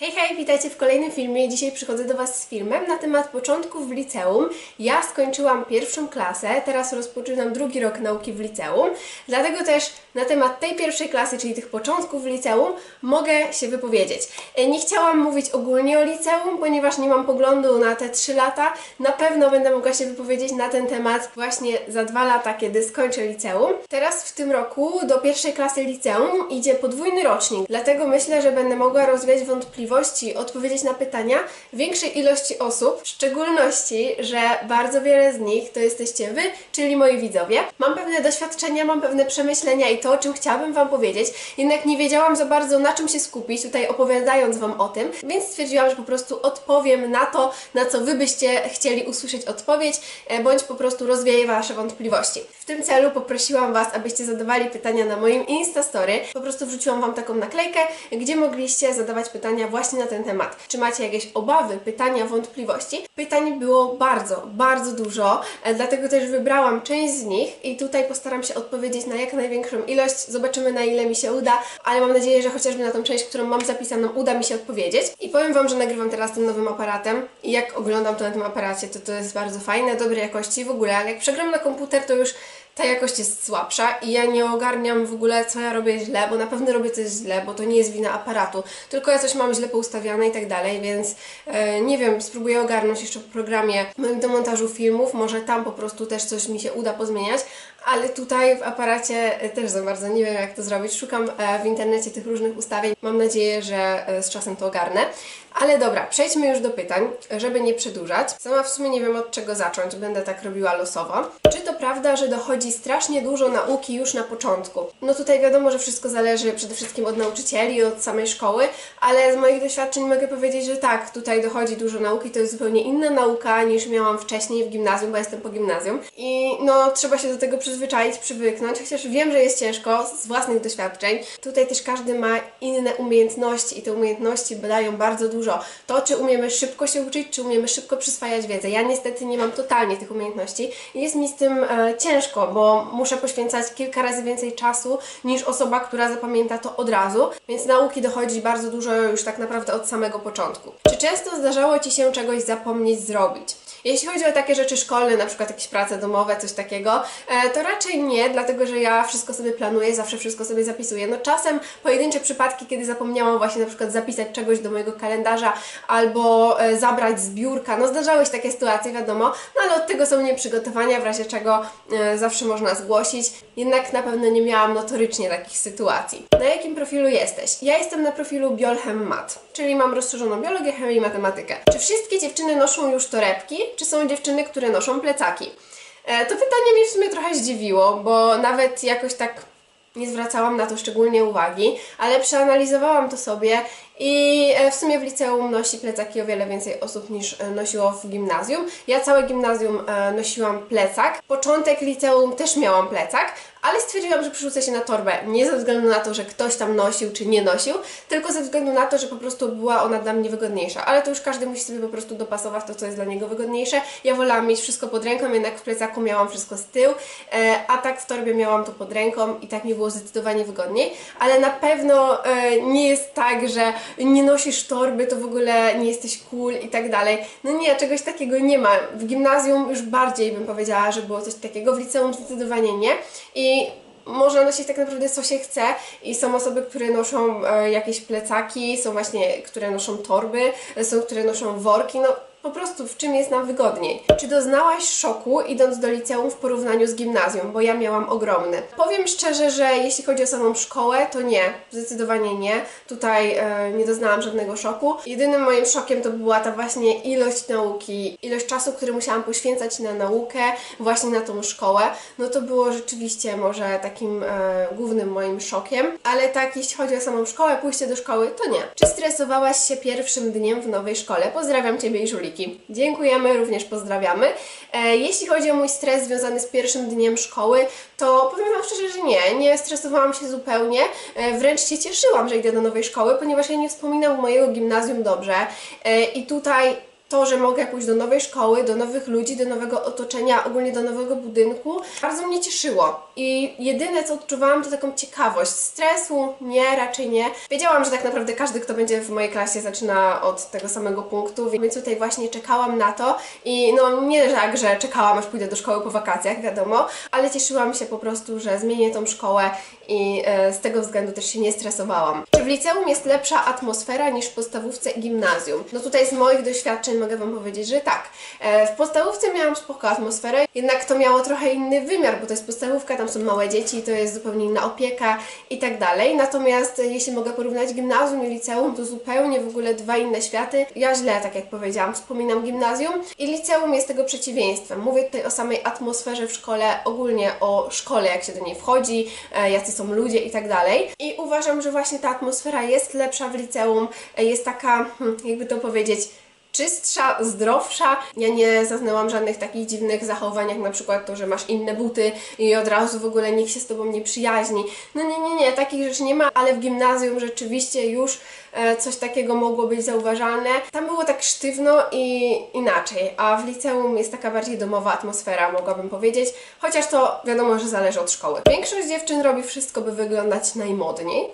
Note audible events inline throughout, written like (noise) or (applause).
Hej, hej, witajcie w kolejnym filmie. Dzisiaj przychodzę do Was z filmem na temat początków w liceum. Ja skończyłam pierwszą klasę, teraz rozpoczynam drugi rok nauki w liceum, dlatego też na temat tej pierwszej klasy, czyli tych początków w liceum, mogę się wypowiedzieć. E, Nie chciałam mówić ogólnie o liceum, ponieważ nie mam poglądu na te 3 lata. Na pewno będę mogła się wypowiedzieć na ten temat właśnie za dwa lata, kiedy skończę liceum. Teraz w tym roku do pierwszej klasy liceum idzie podwójny rocznik, dlatego myślę, że będę mogła rozwiać wątpliwości, odpowiedzieć na pytania większej ilości osób, w szczególności, że bardzo wiele z nich to jesteście Wy, czyli moi widzowie. Mam pewne doświadczenia, mam pewne przemyślenia i to, o czym chciałabym Wam powiedzieć, jednak nie wiedziałam za bardzo na czym się skupić, tutaj opowiadając Wam o tym, więc stwierdziłam, że po prostu odpowiem na to, na co Wy byście chcieli usłyszeć odpowiedź, e, bądź po prostu rozwieję Wasze wątpliwości. W tym celu poprosiłam Was, abyście zadawali pytania na moim Instastory. Po prostu wrzuciłam Wam taką naklejkę, gdzie mogliście zadawać pytania właśnie na ten temat. Czy macie jakieś obawy, pytania, wątpliwości? Pytań było bardzo, bardzo dużo, e, dlatego też wybrałam część z nich i tutaj postaram się odpowiedzieć na jak największą ilość. Zobaczymy na ile mi się uda, ale mam nadzieję, że chociażby na tą część, którą mam zapisaną, uda mi się odpowiedzieć. I powiem Wam, że nagrywam teraz tym nowym aparatem i jak oglądam to na tym aparacie, to to jest bardzo fajne, dobrej jakości w ogóle, ale jak przegram na komputer, to już ta jakość jest słabsza i ja nie ogarniam w ogóle, co ja robię źle, bo na pewno robię coś źle, bo to nie jest wina aparatu, tylko ja coś mam źle poustawiane i tak dalej, więc e, nie wiem, spróbuję ogarnąć jeszcze w programie do montażu filmów, może tam po prostu też coś mi się uda pozmieniać, ale tutaj w aparacie e, też za bardzo nie wiem, jak to zrobić. Szukam e, w internecie tych różnych ustawień. Mam nadzieję, że e, z czasem to ogarnę. Ale dobra, przejdźmy już do pytań, żeby nie przedłużać. Sama w sumie nie wiem od czego zacząć, będę tak robiła losowo. Czy to prawda, że dochodzi strasznie dużo nauki już na początku? No tutaj wiadomo, że wszystko zależy przede wszystkim od nauczycieli, od samej szkoły, ale z moich doświadczeń mogę powiedzieć, że tak, tutaj dochodzi dużo nauki, to jest zupełnie inna nauka niż miałam wcześniej w gimnazjum, bo jestem po gimnazjum. I no, trzeba się do tego przyzwyczaić, przywyknąć, chociaż wiem, że jest ciężko z własnych doświadczeń. Tutaj też każdy ma inne umiejętności i te umiejętności dają bardzo dużo. To, czy umiemy szybko się uczyć, czy umiemy szybko przyswajać wiedzę. Ja niestety nie mam totalnie tych umiejętności i jest mi z tym e, ciężko, bo muszę poświęcać kilka razy więcej czasu niż osoba, która zapamięta to od razu, więc nauki dochodzi bardzo dużo już tak naprawdę od samego początku. Czy często zdarzało Ci się czegoś zapomnieć zrobić? Jeśli chodzi o takie rzeczy szkolne, na przykład jakieś prace domowe, coś takiego, e, to raczej nie, dlatego że ja wszystko sobie planuję, zawsze wszystko sobie zapisuję. No czasem pojedyncze przypadki, kiedy zapomniałam właśnie na przykład zapisać czegoś do mojego kalendarza albo e, zabrać z biurka, no zdarzały się takie sytuacje, wiadomo, no ale od tego są nieprzygotowania, w razie czego e, zawsze można zgłosić. Jednak na pewno nie miałam notorycznie takich sytuacji. Na jakim profilu jesteś? Ja jestem na profilu Biolchem Mat, czyli mam rozszerzoną biologię, chemię i matematykę. Czy wszystkie dziewczyny noszą już torebki, czy są dziewczyny, które noszą plecaki? E, To pytanie mnie w sumie trochę zdziwiło, bo nawet jakoś tak nie zwracałam na to szczególnie uwagi, ale przeanalizowałam to sobie i e, w sumie w liceum nosi plecaki o wiele więcej osób niż e, nosiło w gimnazjum. Ja całe gimnazjum e, nosiłam plecak. Początek liceum też miałam plecak, ale stwierdziłam, że przerzucę się na torbę. Nie ze względu na to, że ktoś tam nosił czy nie nosił, tylko ze względu na to, że po prostu była ona dla mnie wygodniejsza. Ale to już każdy musi sobie po prostu dopasować to, co jest dla niego wygodniejsze. Ja wolałam mieć wszystko pod ręką, jednak w plecaku miałam wszystko z tyłu, a tak w torbie miałam to pod ręką i tak mi było zdecydowanie wygodniej. Ale na pewno nie jest tak, że nie nosisz torby, to w ogóle nie jesteś cool i tak dalej. No nie, czegoś takiego nie ma. W gimnazjum już bardziej bym powiedziała, że było coś takiego, w liceum zdecydowanie nie. I można nosić tak naprawdę co się chce i są osoby, które noszą e, jakieś plecaki, są właśnie, które noszą torby, są, które noszą worki, no po prostu w czym jest nam wygodniej. Czy doznałaś szoku idąc do liceum w porównaniu z gimnazjum, bo ja miałam ogromny. Powiem szczerze, że jeśli chodzi o samą szkołę, to nie, zdecydowanie nie. Tutaj e, nie doznałam żadnego szoku. Jedynym moim szokiem to była ta właśnie ilość nauki, ilość czasu, który musiałam poświęcać na naukę, właśnie na tą szkołę. No to było rzeczywiście może takim e, głównym moim szokiem, ale tak jeśli chodzi o samą szkołę, pójście do szkoły, to nie. Czy stresowałaś się pierwszym dniem w nowej szkole? Pozdrawiam Ciebie i Dziękujemy, również pozdrawiamy. E, jeśli chodzi o mój stres związany z pierwszym dniem szkoły, to powiem Wam szczerze, że nie, nie stresowałam się zupełnie, e, wręcz się cieszyłam, że idę do nowej szkoły, ponieważ ja nie wspominam mojego gimnazjum dobrze. E, i tutaj to, że mogę pójść do nowej szkoły, do nowych ludzi, do nowego otoczenia, ogólnie do nowego budynku, bardzo mnie cieszyło. I jedyne co odczuwałam to taką ciekawość. Stresu nie, raczej nie. Wiedziałam, że tak naprawdę każdy, kto będzie w mojej klasie, zaczyna od tego samego punktu, więc tutaj właśnie czekałam na to i no nie tak, że czekałam aż pójdę do szkoły po wakacjach, wiadomo, ale cieszyłam się po prostu, że zmienię tą szkołę i e, z tego względu też się nie stresowałam. Czy w liceum jest lepsza atmosfera niż w podstawówce i gimnazjum? No tutaj z moich doświadczeń mogę Wam powiedzieć, że tak. E, w podstawówce miałam spoko atmosferę, jednak to miało trochę inny wymiar, bo to jest podstawówka, tam są małe dzieci, to jest zupełnie inna opieka i tak dalej. Natomiast e, jeśli mogę porównać gimnazjum i liceum, to zupełnie w ogóle dwa inne światy. Ja źle, tak jak powiedziałam, wspominam gimnazjum i liceum jest tego przeciwieństwem. Mówię tutaj o samej atmosferze w szkole, ogólnie o szkole, jak się do niej wchodzi, jacy są ludzie i tak dalej. I uważam, że właśnie ta atmosfera jest lepsza w liceum, jest taka, hmm, jakby to powiedzieć, czystsza, zdrowsza. Ja nie zaznałam żadnych takich dziwnych zachowań, jak na przykład to, że masz inne buty i od razu w ogóle nikt się z tobą nie przyjaźni. No nie, nie, nie, takich rzeczy nie ma, ale w gimnazjum rzeczywiście już e, coś takiego mogło być zauważalne. Tam było tak sztywno i inaczej, a w liceum jest taka bardziej domowa atmosfera, mogłabym powiedzieć, chociaż to wiadomo, że zależy od szkoły. Większość dziewczyn robi wszystko, by wyglądać najmodniej.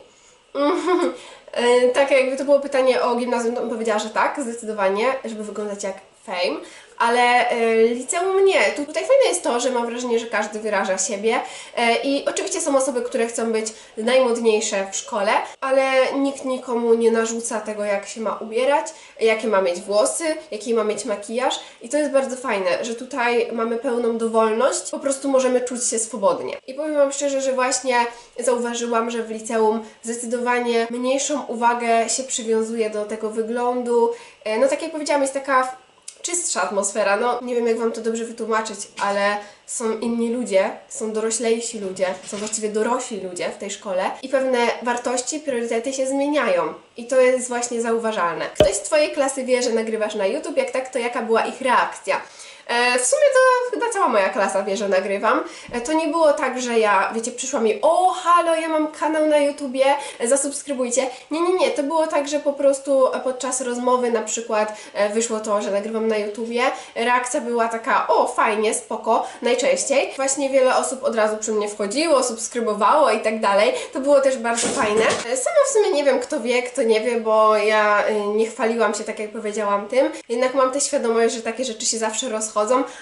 (laughs) E, tak, jakby to było pytanie o gimnazjum, to bym powiedziała, że tak, zdecydowanie, żeby wyglądać jak fame, ale e, liceum nie. Tu- Tutaj fajne jest to, że mam wrażenie, że każdy wyraża siebie e, i oczywiście są osoby, które chcą być najmodniejsze w szkole, ale nikt nikomu nie narzuca tego, jak się ma ubierać, jakie ma mieć włosy, jaki ma mieć makijaż i to jest bardzo fajne, że tutaj mamy pełną dowolność, po prostu możemy czuć się swobodnie. I powiem Wam szczerze, że właśnie zauważyłam, że w liceum zdecydowanie mniejszą uwagę się przywiązuje do tego wyglądu. E, No tak jak powiedziałam, jest taka czystsza atmosfera. No, nie wiem jak Wam to dobrze wytłumaczyć, ale są inni ludzie, są doroślejsi ludzie, są właściwie dorośli ludzie w tej szkole i pewne wartości, priorytety się zmieniają. I to jest właśnie zauważalne. Ktoś z Twojej klasy wie, że nagrywasz na YouTube, jak tak, to jaka była ich reakcja? E, w sumie to chyba cała moja klasa wie, że nagrywam. E, to nie było tak, że ja, wiecie, przyszła mi, o halo, ja mam kanał na YouTubie, e, zasubskrybujcie. Nie, nie, nie, to było tak, że po prostu podczas rozmowy na przykład wyszło to, że nagrywam na YouTubie. Reakcja była taka, o fajnie, spoko, najczęściej. Właśnie wiele osób od razu przy mnie wchodziło, subskrybowało i tak dalej. To było też bardzo fajne. Sama w sumie nie wiem, kto wie, kto nie wie, bo ja nie chwaliłam się tak, jak powiedziałam tym. Jednak mam tę świadomość, że takie rzeczy się zawsze rozchodzą,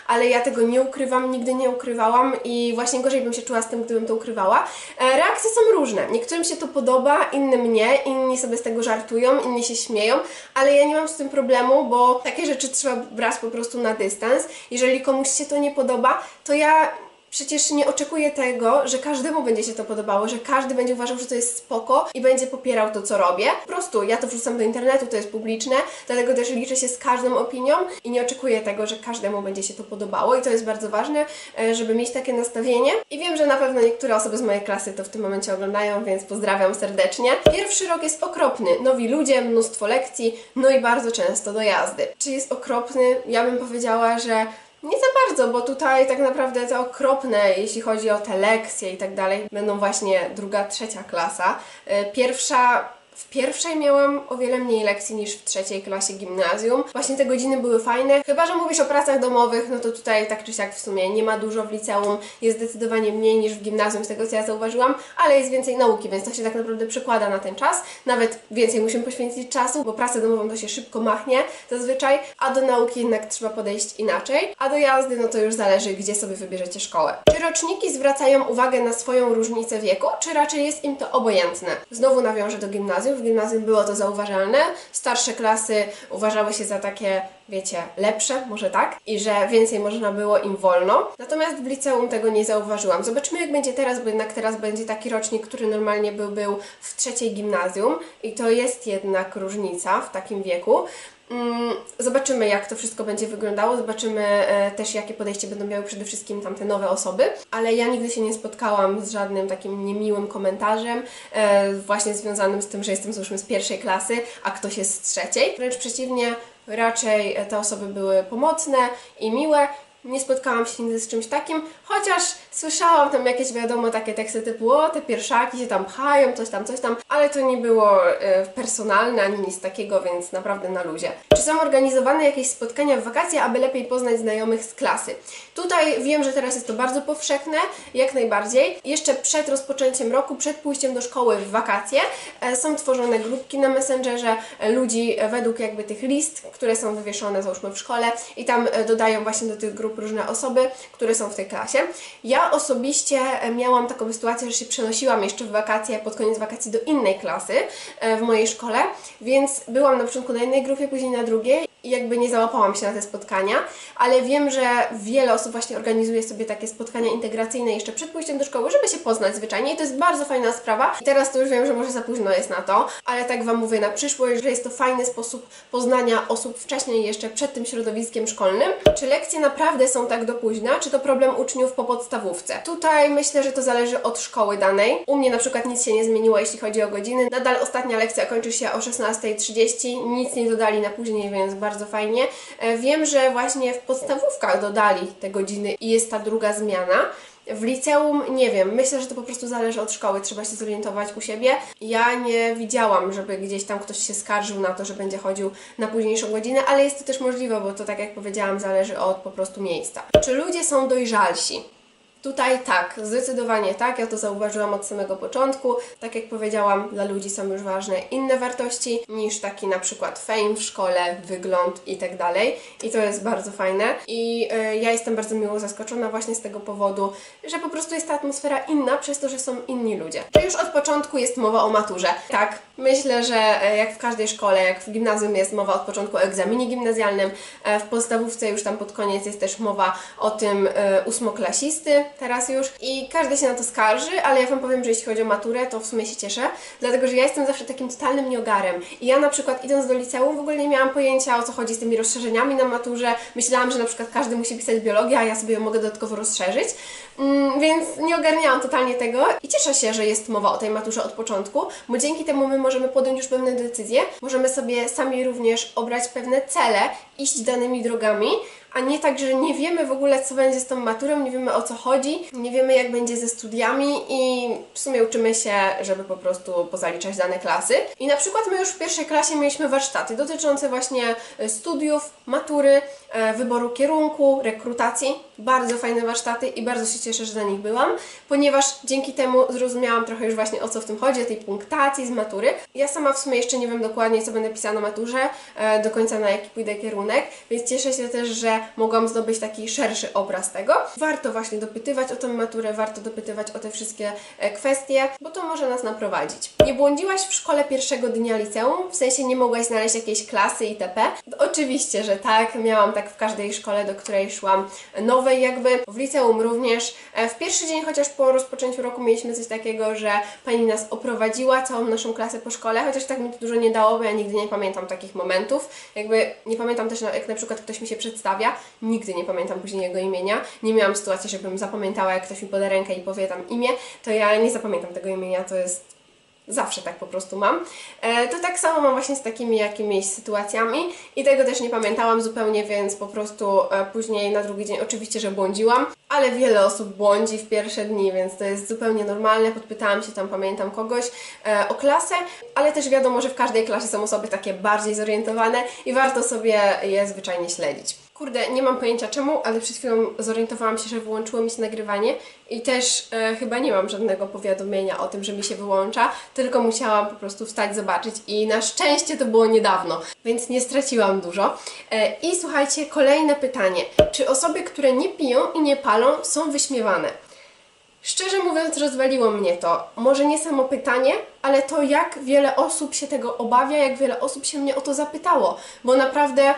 ale ja tego nie ukrywam, nigdy nie ukrywałam i właśnie gorzej bym się czuła z tym, gdybym to ukrywała. E, Reakcje są różne. Niektórym się to podoba, innym nie, inni sobie z tego żartują, inni się śmieją, ale ja nie mam z tym problemu, bo takie rzeczy trzeba brać po prostu na dystans. Jeżeli komuś się to nie podoba, to ja Przecież nie oczekuję tego, że każdemu będzie się to podobało, że każdy będzie uważał, że to jest spoko i będzie popierał to, co robię. Po prostu ja to wrzucam do internetu, to jest publiczne, dlatego też liczę się z każdą opinią i nie oczekuję tego, że każdemu będzie się to podobało i to jest bardzo ważne, e, żeby mieć takie nastawienie. I wiem, że na pewno niektóre osoby z mojej klasy to w tym momencie oglądają, więc pozdrawiam serdecznie. Pierwszy rok jest okropny. Nowi ludzie, mnóstwo lekcji, no i bardzo często dojazdy. Czy jest okropny? Ja bym powiedziała, że nie za bardzo, bo tutaj tak naprawdę te okropne, jeśli chodzi o te lekcje i tak dalej, będą właśnie druga, trzecia klasa. E, Pierwsza w pierwszej miałam o wiele mniej lekcji niż w trzeciej klasie gimnazjum. Właśnie te godziny były fajne. Chyba, że mówisz o pracach domowych, no to tutaj tak czy siak w sumie nie ma dużo w liceum. Jest zdecydowanie mniej niż w gimnazjum, z tego co ja zauważyłam, ale jest więcej nauki, więc to się tak naprawdę przekłada na ten czas. Nawet więcej musimy poświęcić czasu, bo pracę domową to się szybko machnie zazwyczaj, a do nauki jednak trzeba podejść inaczej. A do jazdy, no to już zależy, gdzie sobie wybierzecie szkołę. Czy roczniki zwracają uwagę na swoją różnicę wieku, czy raczej jest im to obojętne? Znowu nawiążę do gimnazjum. W gimnazjum było to zauważalne. Starsze klasy uważały się za takie, wiecie, lepsze, może tak, i że więcej można było im wolno. Natomiast w liceum tego nie zauważyłam. Zobaczymy, jak będzie teraz, bo jednak teraz będzie taki rocznik, który normalnie był, był w trzeciej gimnazjum, i to jest jednak różnica w takim wieku. Mm, Zobaczymy, jak to wszystko będzie wyglądało, zobaczymy e, też, jakie podejście będą miały przede wszystkim tamte nowe osoby, ale ja nigdy się nie spotkałam z żadnym takim niemiłym komentarzem, e, właśnie związanym z tym, że jestem załóżmy z pierwszej klasy, a ktoś jest z trzeciej. Wręcz przeciwnie, raczej te osoby były pomocne i miłe. Nie spotkałam się nigdy z czymś takim, chociaż słyszałam tam jakieś wiadomo takie teksty typu o, te pierwszaki się tam pchają, coś tam, coś tam, ale to nie było e, personalne ani nic takiego, więc naprawdę na luzie. Czy są organizowane jakieś spotkania w wakacje, aby lepiej poznać znajomych z klasy? Tutaj wiem, że teraz jest to bardzo powszechne, jak najbardziej. Jeszcze przed rozpoczęciem roku, przed pójściem do szkoły w wakacje e, są tworzone grupki na Messengerze e, ludzi według jakby tych list, które są wywieszone załóżmy w szkole i tam dodają właśnie do tych grup różne osoby, które są w tej klasie. Ja osobiście e, miałam taką sytuację, że się przenosiłam jeszcze w wakacje, pod koniec wakacji do innej klasy e, w mojej szkole, więc byłam na początku na jednej grupie, później na drugiej jakby nie załapałam się na te spotkania, ale wiem, że wiele osób właśnie organizuje sobie takie spotkania integracyjne jeszcze przed pójściem do szkoły, żeby się poznać zwyczajnie i to jest bardzo fajna sprawa. I teraz to już wiem, że może za późno jest na to, ale tak Wam mówię na przyszłość, że jest to fajny sposób poznania osób wcześniej jeszcze przed tym środowiskiem szkolnym. Czy lekcje naprawdę są tak do późna, czy to problem uczniów po podstawówce? Tutaj myślę, że to zależy od szkoły danej. U mnie na przykład nic się nie zmieniło, jeśli chodzi o godziny. Nadal ostatnia lekcja kończy się o 16.30, nic nie dodali na później, więc bardzo fajnie. E, Wiem, że właśnie w podstawówkach dodali te godziny i jest ta druga zmiana. W liceum nie wiem, myślę, że to po prostu zależy od szkoły, trzeba się zorientować u siebie. Ja nie widziałam, żeby gdzieś tam ktoś się skarżył na to, że będzie chodził na późniejszą godzinę, ale jest to też możliwe, bo to tak jak powiedziałam, zależy od po prostu miejsca. Czy ludzie są dojrzalsi? Tutaj tak, zdecydowanie tak, ja to zauważyłam od samego początku. Tak jak powiedziałam, dla ludzi są już ważne inne wartości niż taki na przykład fame w szkole, wygląd i tak dalej. I to jest bardzo fajne. I y, ja jestem bardzo miło zaskoczona właśnie z tego powodu, że po prostu jest ta atmosfera inna przez to, że są inni ludzie. Już od początku jest mowa o maturze. Tak, myślę, że e, jak w każdej szkole, jak w gimnazjum jest mowa od początku o egzaminie gimnazjalnym, e, w podstawówce już tam pod koniec jest też mowa o tym ósmoklasisty, teraz już i każdy się na to skarży, ale ja Wam powiem, że jeśli chodzi o maturę, to w sumie się cieszę, dlatego że ja jestem zawsze takim totalnym niogarem. I ja na przykład idąc do liceum w ogóle nie miałam pojęcia o co chodzi z tymi rozszerzeniami na maturze, myślałam, że na przykład każdy musi pisać biologię, a ja sobie ją mogę dodatkowo rozszerzyć, mm, więc nie ogarniałam totalnie tego i cieszę się, że jest mowa o tej maturze od początku, bo dzięki temu my możemy podjąć już pewne decyzje, możemy sobie sami również obrać pewne cele, iść danymi drogami, a nie tak, że nie wiemy w ogóle, co będzie z tą maturą, nie wiemy o co chodzi, nie wiemy, jak będzie ze studiami i w sumie uczymy się, żeby po prostu pozaliczać dane klasy. I na przykład my już w pierwszej klasie mieliśmy warsztaty dotyczące właśnie e, studiów, matury, e, wyboru kierunku, rekrutacji. Bardzo fajne warsztaty i bardzo się cieszę, że na nich byłam, ponieważ dzięki temu zrozumiałam trochę już właśnie o co w tym chodzi, o tej punktacji z matury. Ja sama w sumie jeszcze nie wiem dokładnie, co będę pisała na maturze, e, do końca na jaki pójdę kierunek, więc cieszę się też, że mogłam zdobyć taki szerszy obraz tego. Warto właśnie dopytywać o tę maturę, warto dopytywać o te wszystkie e, kwestie, bo to może nas naprowadzić. Nie błądziłaś w szkole pierwszego dnia liceum? W sensie nie mogłaś znaleźć jakiejś klasy itp.? Oczywiście, że tak. Miałam tak w każdej szkole, do której szłam jakby. W liceum również. E, W pierwszy dzień, chociaż po rozpoczęciu roku mieliśmy coś takiego, że pani nas oprowadziła, całą naszą klasę po szkole, chociaż tak mi to dużo nie dało, bo ja nigdy nie pamiętam takich momentów. Jakby nie pamiętam też, na- jak na przykład ktoś mi się przedstawia, nigdy nie pamiętam później jego imienia. Nie miałam sytuacji, żebym zapamiętała, jak ktoś mi poda rękę i powie tam imię, to ja nie zapamiętam tego imienia, to jest Zawsze tak po prostu mam. E, to tak samo mam właśnie z takimi jakimiś sytuacjami i tego też nie pamiętałam zupełnie, więc po prostu e, później na drugi dzień oczywiście, że błądziłam, ale wiele osób błądzi w pierwsze dni, więc to jest zupełnie normalne. Podpytałam się tam, pamiętam kogoś e, o klasę, ale też wiadomo, że w każdej klasie są osoby takie bardziej zorientowane i warto sobie je zwyczajnie śledzić. Kurde, nie mam pojęcia czemu, ale przed chwilą zorientowałam się, że wyłączyło mi się nagrywanie i też e, chyba nie mam żadnego powiadomienia o tym, że mi się wyłącza, tylko musiałam po prostu wstać, zobaczyć i na szczęście to było niedawno, więc nie straciłam dużo. E, I słuchajcie, kolejne pytanie. Czy osoby, które nie piją i nie palą są wyśmiewane? Szczerze mówiąc, rozwaliło mnie to. Może nie samo pytanie, ale to, jak wiele osób się tego obawia, jak wiele osób się mnie o to zapytało, bo naprawdę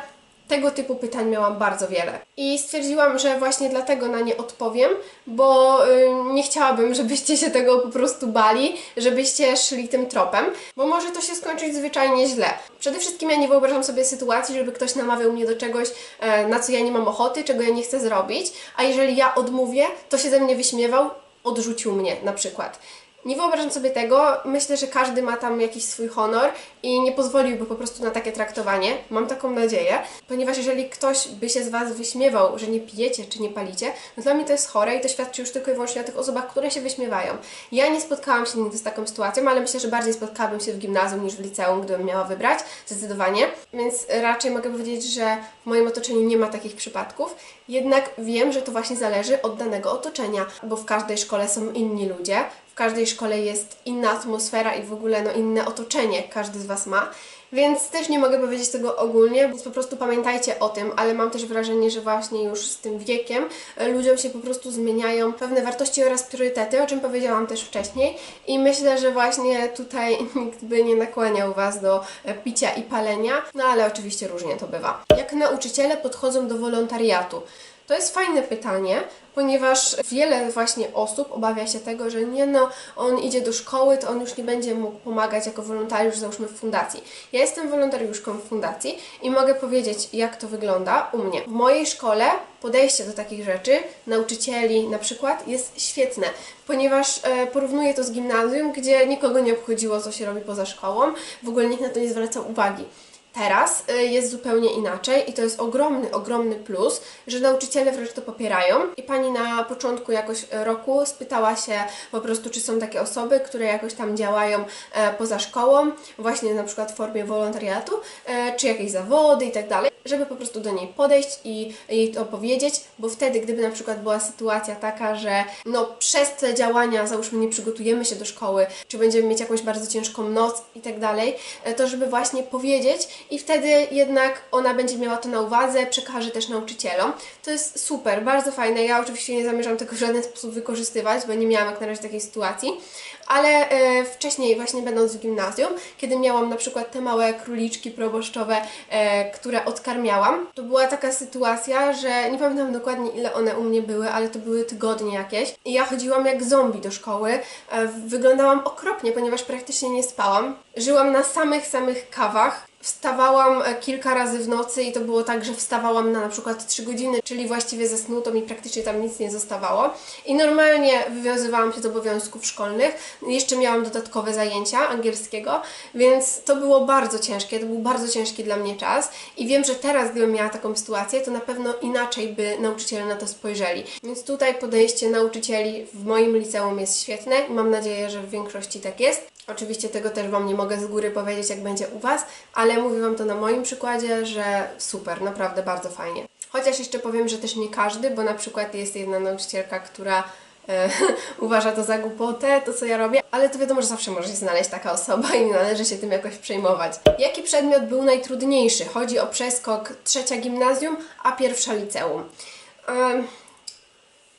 tego typu pytań miałam bardzo wiele. I stwierdziłam, że właśnie dlatego na nie odpowiem, bo y, nie chciałabym, żebyście się tego po prostu bali, żebyście szli tym tropem, bo może to się skończyć zwyczajnie źle. Przede wszystkim ja nie wyobrażam sobie sytuacji, żeby ktoś namawiał mnie do czegoś, e, na co ja nie mam ochoty, czego ja nie chcę zrobić, a jeżeli ja odmówię, to się ze mnie wyśmiewał, odrzucił mnie na przykład. Nie wyobrażam sobie tego. Myślę, że każdy ma tam jakiś swój honor i nie pozwoliłby po prostu na takie traktowanie. Mam taką nadzieję, ponieważ jeżeli ktoś by się z Was wyśmiewał, że nie pijecie czy nie palicie, no dla mnie to jest chore i to świadczy już tylko i wyłącznie o tych osobach, które się wyśmiewają. Ja nie spotkałam się nigdy z taką sytuacją, ale myślę, że bardziej spotkałabym się w gimnazjum niż w liceum, gdybym miała wybrać, zdecydowanie. Więc raczej mogę powiedzieć, że w moim otoczeniu nie ma takich przypadków. Jednak wiem, że to właśnie zależy od danego otoczenia, bo w każdej szkole są inni ludzie, każdej szkole jest inna atmosfera i w ogóle no, inne otoczenie każdy z Was ma. Więc też nie mogę powiedzieć tego ogólnie, więc po prostu pamiętajcie o tym, ale mam też wrażenie, że właśnie już z tym wiekiem e, ludziom się po prostu zmieniają pewne wartości oraz priorytety, o czym powiedziałam też wcześniej. I myślę, że właśnie tutaj (laughs) nikt by nie nakłaniał Was do e, picia i palenia, no ale oczywiście różnie to bywa. Jak nauczyciele podchodzą do wolontariatu? To jest fajne pytanie, ponieważ wiele właśnie osób obawia się tego, że nie no, on idzie do szkoły, to on już nie będzie mógł pomagać jako wolontariusz, załóżmy w fundacji. Ja jestem wolontariuszką w fundacji i mogę powiedzieć, jak to wygląda u mnie. W mojej szkole podejście do takich rzeczy, nauczycieli na przykład, jest świetne, ponieważ e, porównuję to z gimnazjum, gdzie nikogo nie obchodziło, co się robi poza szkołą, w ogóle nikt na to nie zwracał uwagi. Teraz y, jest zupełnie inaczej i to jest ogromny, ogromny plus, że nauczyciele wręcz to popierają. I pani na początku jakoś roku spytała się po prostu, czy są takie osoby, które jakoś tam działają e, poza szkołą, właśnie na przykład w formie wolontariatu, e, czy jakieś zawody i tak dalej, żeby po prostu do niej podejść i jej to powiedzieć, bo wtedy, gdyby na przykład była sytuacja taka, że no przez te działania, załóżmy, nie przygotujemy się do szkoły, czy będziemy mieć jakąś bardzo ciężką noc i tak dalej, e, to żeby właśnie powiedzieć i wtedy jednak ona będzie miała to na uwadze, przekaże też nauczycielom. To jest super, bardzo fajne. Ja oczywiście nie zamierzam tego w żaden sposób wykorzystywać, bo nie miałam jak na razie takiej sytuacji, ale e, wcześniej właśnie będąc w gimnazjum, kiedy miałam na przykład te małe króliczki proboszczowe, e, które odkarmiałam, to była taka sytuacja, że nie pamiętam dokładnie ile one u mnie były, ale to były tygodnie jakieś i ja chodziłam jak zombie do szkoły. E, wyglądałam okropnie, ponieważ praktycznie nie spałam. Żyłam na samych, samych kawach. Wstawałam e, kilka razy w nocy i to było tak, że wstawałam na na przykład 3 godziny, czyli właściwie ze snu, to mi praktycznie tam nic nie zostawało. I normalnie wywiązywałam się z obowiązków szkolnych. Jeszcze miałam dodatkowe zajęcia angielskiego, więc to było bardzo ciężkie, to był bardzo ciężki dla mnie czas. I wiem, że teraz, gdybym miała taką sytuację, to na pewno inaczej by nauczyciele na to spojrzeli. Więc tutaj podejście nauczycieli w moim liceum jest świetne i mam nadzieję, że w większości tak jest. Oczywiście tego też Wam nie mogę z góry powiedzieć, jak będzie u Was, ale mówię Wam to na moim przykładzie, że super, naprawdę bardzo fajnie. Chociaż jeszcze powiem, że też nie każdy, bo na przykład jest jedna nauczycielka, która e, (laughs) uważa to za głupotę, to co ja robię, ale to wiadomo, że zawsze może się znaleźć taka osoba i należy się tym jakoś przejmować. Jaki przedmiot był najtrudniejszy? Chodzi o przeskok trzecia gimnazjum, a pierwsza liceum.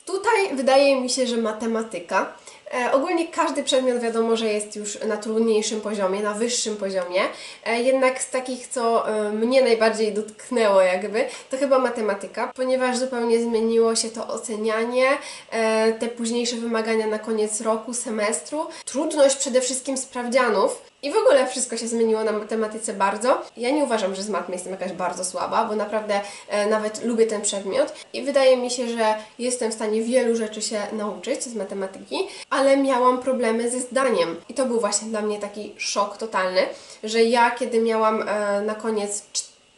Tutaj wydaje mi się, że matematyka. E, ogólnie każdy przedmiot wiadomo, że jest już na trudniejszym poziomie, na wyższym poziomie. E, jednak z takich, co e, mnie najbardziej dotknęło jakby, to chyba matematyka, ponieważ zupełnie zmieniło się to ocenianie, te późniejsze wymagania na koniec roku, semestru, trudność przede wszystkim sprawdzianów. I w ogóle wszystko się zmieniło na matematyce bardzo. Ja nie uważam, że z matmy jestem jakaś bardzo słaba, bo naprawdę e, nawet lubię ten przedmiot i wydaje mi się, że jestem w stanie wielu rzeczy się nauczyć z matematyki, ale miałam problemy ze zdaniem. I to był właśnie dla mnie taki szok totalny, że ja kiedy miałam e, na koniec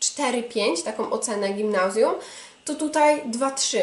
4-5, taką ocenę gimnazjum, to tutaj 2-3.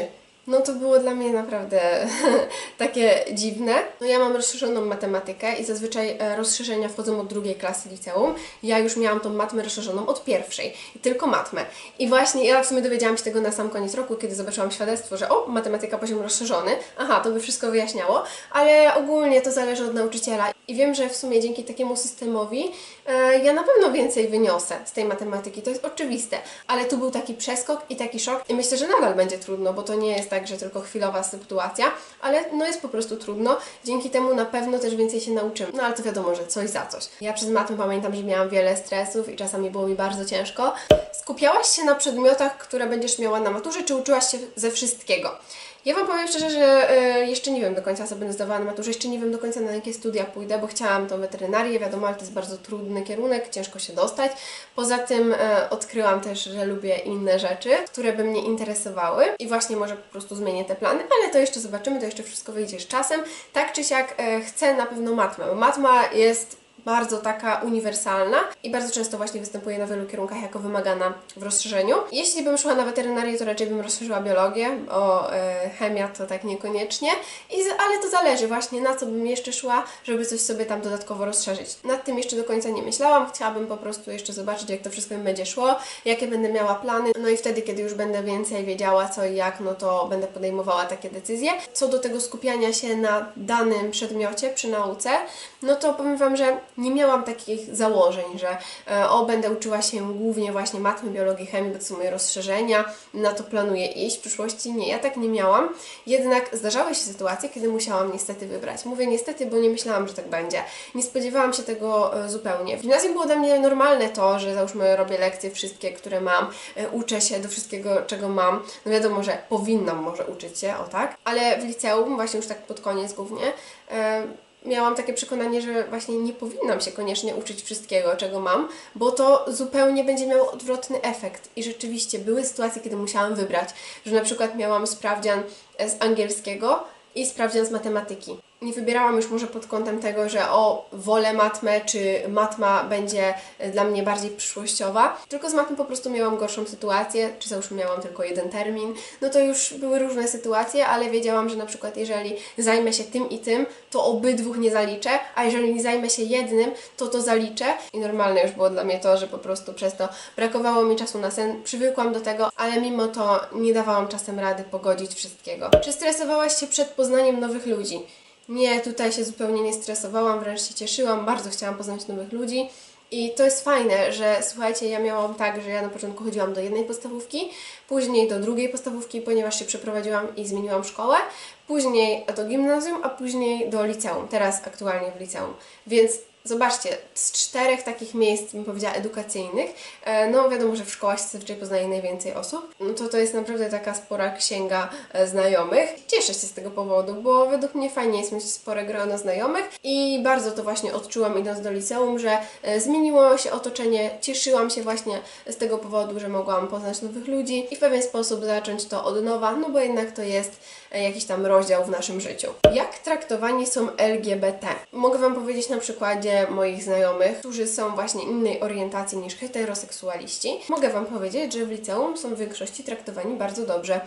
No to było dla mnie naprawdę (laughs) takie dziwne. No ja mam rozszerzoną matematykę i zazwyczaj e, rozszerzenia wchodzą od drugiej klasy liceum. Ja już miałam tą matmę rozszerzoną od pierwszej i tylko matmę. I właśnie ja w sumie dowiedziałam się tego na sam koniec roku, kiedy zobaczyłam świadectwo, że o, matematyka poziom rozszerzony. Aha, to by wszystko wyjaśniało, ale ogólnie to zależy od nauczyciela. I wiem, że w sumie dzięki takiemu systemowi e, ja na pewno więcej wyniosę z tej matematyki, to jest oczywiste. Ale tu był taki przeskok i taki szok i myślę, że nadal będzie trudno, bo to nie jest tak, że tylko chwilowa sytuacja, ale no jest po prostu trudno. Dzięki temu na pewno też więcej się nauczymy. No ale to wiadomo, że coś za coś. Ja przez matmę pamiętam, że miałam wiele stresów i czasami było mi bardzo ciężko. Skupiałaś się na przedmiotach, które będziesz miała na maturze, czy uczyłaś się ze wszystkiego? Ja Wam powiem szczerze, że e, jeszcze nie wiem do końca, co będę zdawała na maturze, jeszcze nie wiem do końca, na jakie studia pójdę, bo chciałam tą weterynarię, wiadomo, ale to jest bardzo trudny kierunek, ciężko się dostać. Poza tym e, odkryłam też, że lubię inne rzeczy, które by mnie interesowały i właśnie może po prostu zmienię te plany, ale to jeszcze zobaczymy, to jeszcze wszystko wyjdzie z czasem. Tak czy siak e, chcę na pewno matmę, bo matma jest bardzo taka uniwersalna i bardzo często właśnie występuje na wielu kierunkach jako wymagana w rozszerzeniu. Jeśli bym szła na weterynarię, to raczej bym rozszerzyła biologię, bo e, chemia to tak niekoniecznie, I, ale to zależy właśnie na co bym jeszcze szła, żeby coś sobie tam dodatkowo rozszerzyć. Nad tym jeszcze do końca nie myślałam, chciałabym po prostu jeszcze zobaczyć, jak to wszystko mi będzie szło, jakie będę miała plany, no i wtedy, kiedy już będę więcej wiedziała co i jak, no to będę podejmowała takie decyzje. Co do tego skupiania się na danym przedmiocie przy nauce, no to powiem Wam, że nie miałam takich założeń, że e, o, będę uczyła się głównie właśnie matmy, biologii, chemii, bo to są moje rozszerzenia, na to planuję iść w przyszłości. Nie, ja tak nie miałam. Jednak zdarzały się sytuacje, kiedy musiałam niestety wybrać. Mówię niestety, bo nie myślałam, że tak będzie. Nie spodziewałam się tego e, zupełnie. W gimnazjum było dla mnie normalne to, że załóżmy robię lekcje wszystkie, które mam, e, uczę się do wszystkiego, czego mam. No wiadomo, że powinnam może uczyć się, o tak, ale w liceum, właśnie już tak pod koniec głównie, miałam takie przekonanie, że właśnie nie powinnam się koniecznie uczyć wszystkiego, czego mam, bo to zupełnie będzie miało odwrotny efekt. I rzeczywiście były sytuacje, kiedy musiałam wybrać, że na przykład miałam sprawdzian z angielskiego i sprawdzian z matematyki. Nie wybierałam już może pod kątem tego, że o, wolę matmę, czy matma będzie e, dla mnie bardziej przyszłościowa, tylko z matmy po prostu miałam gorszą sytuację, czy załóżmy miałam tylko jeden termin, no to już były różne sytuacje, ale wiedziałam, że na przykład jeżeli zajmę się tym i tym, to obydwóch nie zaliczę, a jeżeli nie zajmę się jednym, to to zaliczę i normalne już było dla mnie to, że po prostu przez to brakowało mi czasu na sen, przywykłam do tego, ale mimo to nie dawałam czasem rady pogodzić wszystkiego. Czy stresowałaś się przed poznaniem nowych ludzi? Nie, tutaj się zupełnie nie stresowałam, wręcz się cieszyłam, bardzo chciałam poznać nowych ludzi. I to jest fajne, że słuchajcie, ja miałam tak, że ja na początku chodziłam do jednej podstawówki, później do drugiej podstawówki, ponieważ się przeprowadziłam i zmieniłam szkołę, później do gimnazjum, a później do liceum, teraz aktualnie w liceum. Więc zobaczcie, z czterech takich miejsc, bym powiedziała, edukacyjnych, e, no wiadomo, że w szkołach się zazwyczaj poznaje najwięcej osób, no to to jest naprawdę taka spora księga e, znajomych. Cieszę się z tego powodu, bo według mnie fajnie jest mieć spore grono znajomych i bardzo to właśnie odczułam idąc do liceum, że e, zmieniło się otoczenie, cieszyłam się właśnie z tego powodu, że mogłam poznać nowych ludzi i w pewien sposób zacząć to od nowa, no bo jednak to jest jakiś tam rozdział w naszym życiu. Jak traktowani są LGBT? Mogę Wam powiedzieć na przykładzie moich znajomych, którzy są właśnie innej orientacji niż heteroseksualiści. Mogę Wam powiedzieć, że w liceum są w większości traktowani bardzo dobrze.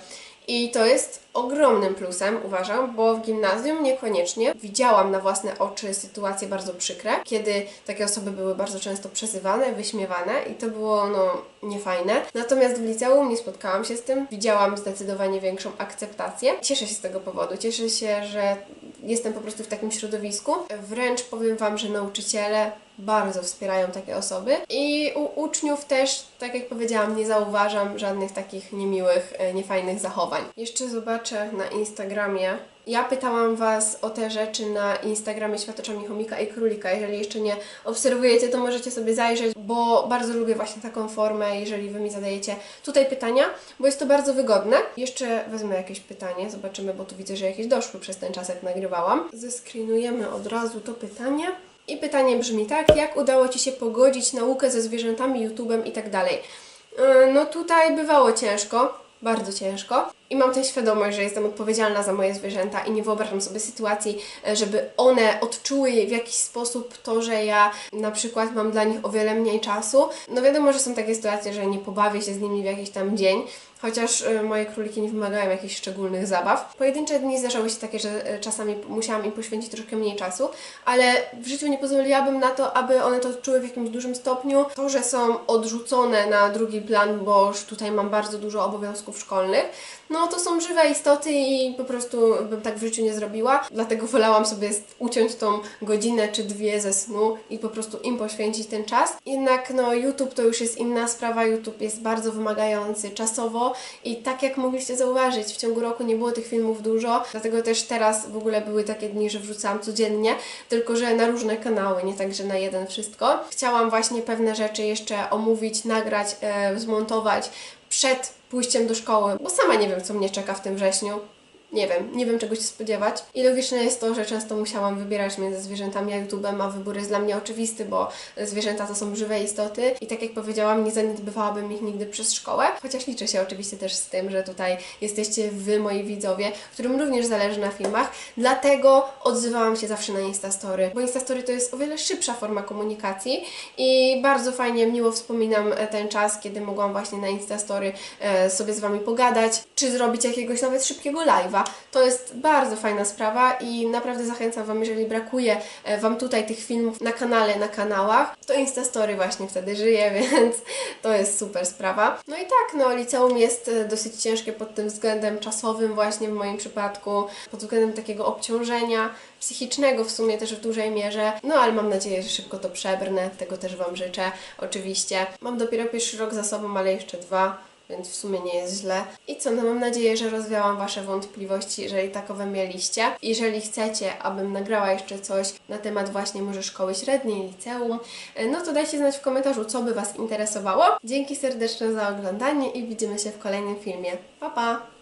I to jest ogromnym plusem, uważam, bo w gimnazjum niekoniecznie widziałam na własne oczy sytuacje bardzo przykre, kiedy takie osoby były bardzo często przezywane, wyśmiewane i to było no niefajne. Natomiast w liceum nie spotkałam się z tym, widziałam zdecydowanie większą akceptację. Cieszę się z tego powodu, cieszę się, że jestem po prostu w takim środowisku. Wręcz powiem Wam, że nauczyciele bardzo wspierają takie osoby i u uczniów też, tak jak powiedziałam, nie zauważam żadnych takich niemiłych, e, niefajnych zachowań. Jeszcze zobaczę na Instagramie. Ja pytałam Was o te rzeczy na Instagramie Światoczami Chomika i Królika. Jeżeli jeszcze nie obserwujecie, to możecie sobie zajrzeć, bo bardzo lubię właśnie taką formę, jeżeli Wy mi zadajecie tutaj pytania, bo jest to bardzo wygodne. Jeszcze wezmę jakieś pytanie, zobaczymy, bo tu widzę, że jakieś doszły przez ten czas, jak nagrywałam. Zeskrinujemy od razu to pytanie. I pytanie brzmi tak, jak udało Ci się pogodzić naukę ze zwierzętami, YouTube'em i tak dalej? Yy, No tutaj bywało ciężko, bardzo ciężko. I mam tę świadomość, że jestem odpowiedzialna za moje zwierzęta i nie wyobrażam sobie sytuacji, e, żeby one odczuły w jakiś sposób to, że ja na przykład mam dla nich o wiele mniej czasu. No wiadomo, że są takie sytuacje, że nie pobawię się z nimi w jakiś tam dzień, chociaż e, moje króliki nie wymagają jakichś szczególnych zabaw. Pojedyncze dni zdarzały się takie, że e, czasami musiałam im poświęcić troszkę mniej czasu, ale w życiu nie pozwoliłabym na to, aby one to odczuły w jakimś dużym stopniu. To, że są odrzucone na drugi plan, bo już tutaj mam bardzo dużo obowiązków szkolnych, no to są żywe istoty i po prostu bym tak w życiu nie zrobiła. Dlatego wolałam sobie uciąć tą godzinę czy dwie ze snu i po prostu im poświęcić ten czas. Jednak no YouTube to już jest inna sprawa. YouTube jest bardzo wymagający czasowo i tak jak mogliście zauważyć, w ciągu roku nie było tych filmów dużo, dlatego też teraz w ogóle były takie dni, że wrzucałam codziennie, tylko że na różne kanały, nie tak, że na jeden wszystko. Chciałam właśnie pewne rzeczy jeszcze omówić, nagrać, e, zmontować przed pójściem do szkoły, bo sama nie wiem, co mnie czeka w tym wrześniu. Nie wiem, nie wiem czego się spodziewać. I logiczne jest to, że często musiałam wybierać między zwierzętami a YouTube'em, a wybór jest dla mnie oczywisty, bo zwierzęta to są żywe istoty i tak jak powiedziałam, nie zaniedbywałabym ich nigdy przez szkołę, chociaż liczę się oczywiście też z tym, że tutaj jesteście wy, moi widzowie, którym również zależy na filmach, dlatego odzywałam się zawsze na Instastory, bo Instastory to jest o wiele szybsza forma komunikacji i bardzo fajnie, miło wspominam e, ten czas, kiedy mogłam właśnie na Instastory e, sobie z Wami pogadać, czy zrobić jakiegoś nawet szybkiego live'a. To jest bardzo fajna sprawa i naprawdę zachęcam Wam, jeżeli brakuje e, Wam tutaj tych filmów na kanale, na kanałach, to Instastory właśnie wtedy żyje, (laughs) więc to jest super sprawa. No i tak, no liceum jest e, dosyć ciężkie pod tym względem czasowym właśnie w moim przypadku, pod względem takiego obciążenia psychicznego w sumie też w dużej mierze. No ale mam nadzieję, że szybko to przebrnę, tego też Wam życzę oczywiście. Mam dopiero pierwszy rok za sobą, ale jeszcze dwa więc w sumie nie jest źle. I co, no mam nadzieję, że rozwiałam Wasze wątpliwości, jeżeli takowe mieliście. Jeżeli chcecie, abym nagrała jeszcze coś na temat właśnie może szkoły średniej, liceum, e, no to dajcie znać w komentarzu, co by Was interesowało. Dzięki serdeczne za oglądanie i widzimy się w kolejnym filmie. Pa, pa!